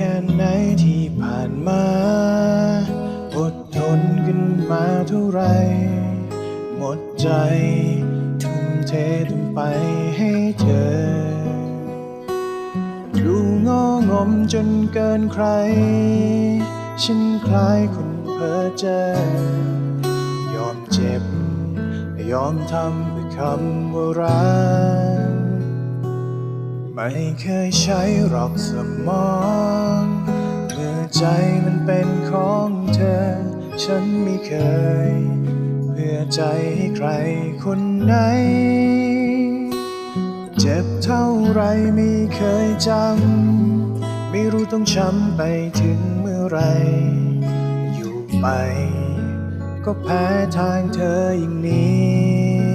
แค่ไหนที่ผ่านมา อดทนกันมาเท่าไร หมดใจ ทุ่มเททุ่มไปให้เธอ ดูงองมจนเกินใคร ฉันคลายคนเพ้อเจอยอมเจ็บ ยอมทำเพื่อคำว่ารัก ไม่เคยใช้หรอกสมองเมื่อใจมันเป็นของเธอ ฉันไม่เคย เพื่อใจให้ใครคนไหน เจ็บเท่าไรไม่เคยจำ ไม่รู้ต้องช้ำไปถึงเมื่อไร อยู่ไป ก็แพ้ทางเธออย่างนี้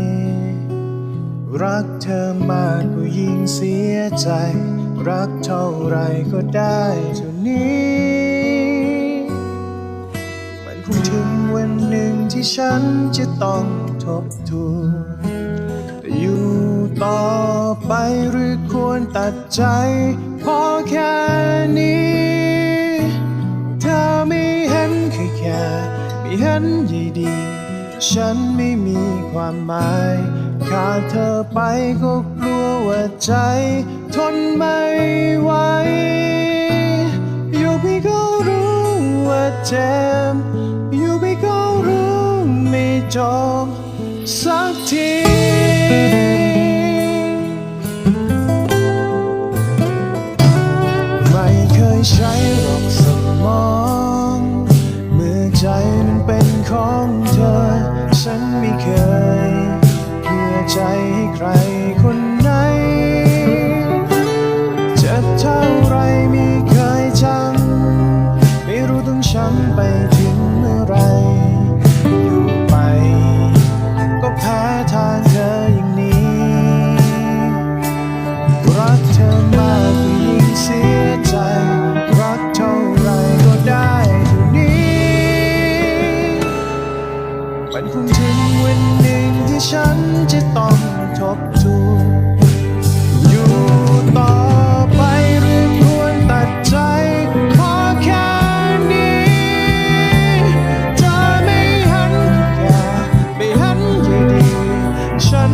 รักเธอมากก็ยิ่งเสียใจ รักเท่าไรก็ได้เท่านี้ มันคงถึงวันหนึ่งที่ฉันจะต้องทบทวนแต่อยู่ต่อไปหรือควรตัดใจ พอแค่นี้ เธอไม่เห็นแค่แค่ไม่เห็นใยดี ฉันไม่มีความหมาย ขาดเธอไปก็กลัวว่าใจ ทนไม่ไหว อยู่พี่ก็รู้ว่าเจ็บอยู่พี่ก็รู้ไม่จบสักที ถึงวันหนึ่งที่ฉันจะต้องทบทวนอยู่ต่อไปหรือควตัดใจขอแค่นี้เธไม่หันแก่ไม่หันยีดี ฉัน